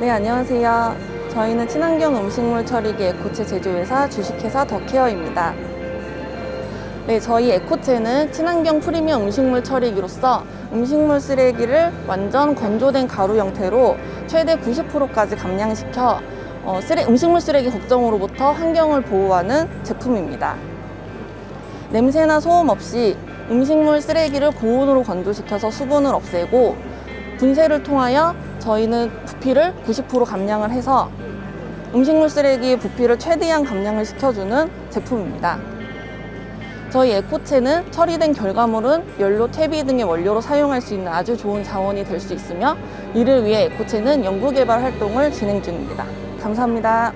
네, 안녕하세요. 저희는 친환경 음식물 처리기 에코체 제조회사 주식회사 더케어입니다. 네, 저희 에코체는 친환경 프리미엄 음식물 처리기로서 음식물 쓰레기를 완전 건조된 가루 형태로 최대 90%까지 감량시켜 어, 쓰레, 음식물 쓰레기 걱정으로부터 환경을 보호하는 제품입니다. 냄새나 소음 없이 음식물 쓰레기를 고온으로 건조시켜서 수분을 없애고 분쇄를 통하여 저희는 부피를 90% 감량을 해서 음식물 쓰레기의 부피를 최대한 감량을 시켜주는 제품입니다. 저희 에코체는 처리된 결과물은 연료, 퇴비 등의 원료로 사용할 수 있는 아주 좋은 자원이 될 수 있으며 이를 위해 에코체는 연구개발 활동을 진행 중입니다. 감사합니다.